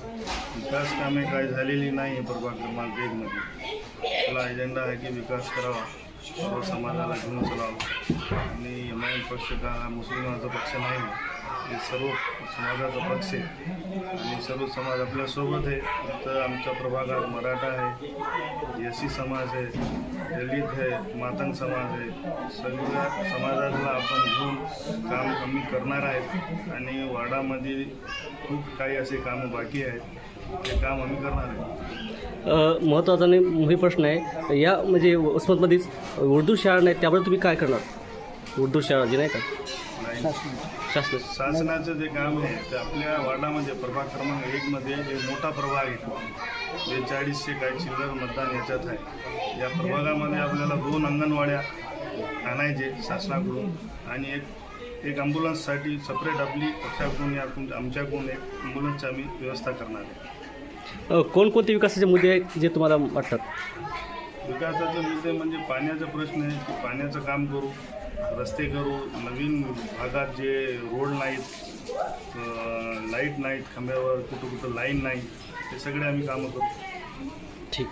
विकास कामे काय झालेली नाही प्रभाग क्रमांक एकमध्ये आपला एजेंडा आहे की विकास करावा सर्व समाजाला घेऊन चलावा. आणि एम आय एम पक्ष का हा मुस्लिमाचा पक्ष नाही हे सर्व समाजाचा पक्ष आहे. आणि सर्व समाज आपल्यासोबत आहे. तर आमच्या प्रभागात मराठा आहे एस सी समाज आहे दलित आहे मातंग समाज आहे. सगळ्या समाजाला आम्ही करणार आहेत आणि वाडामध्ये खूप काही असे कामं बाकी आहेत. ते काम आम्ही करणार आहे महत्त्वाचा आणि मुख्य प्रश्न आहे या म्हणजे उस्मतमध्येच उर्दू शाळा नाही त्यामुळे तुम्ही काय करणार? उर्दू शाळा जी नाही का? नाही. शास्त्र शासनाचं जे काम आहे ते आपल्या वार्डामध्ये प्रभाग क्रमांक एकमध्ये एक मोठा प्रभाग आहे बेचाळीसशे काही चिल्लर मतदान याच्यात आहे. या प्रभागामध्ये आपल्याला दोन अंगणवाड्या आणायचे शासनाकडून आणि एक एक ॲम्ब्युलन्ससाठी सपरेट आपली पक्षाकडून या आमच्याकडून एक ॲम्ब्युलन्सची आम्ही व्यवस्था करणार आहे. कोणकोणते विकासाचे मुद्दे आहेत जे तुम्हाला वाटतात? विकासाचे मुद्दे म्हणजे पाण्याचा प्रश्न आहे की पाण्याचं काम करू रस्ते करू नवीन भागात जे रोड नाहीत लाइट नाहीत खांब्यावर कुठं कुठं लाईन नाही हे सगळे आम्ही कामं करू. ठीक.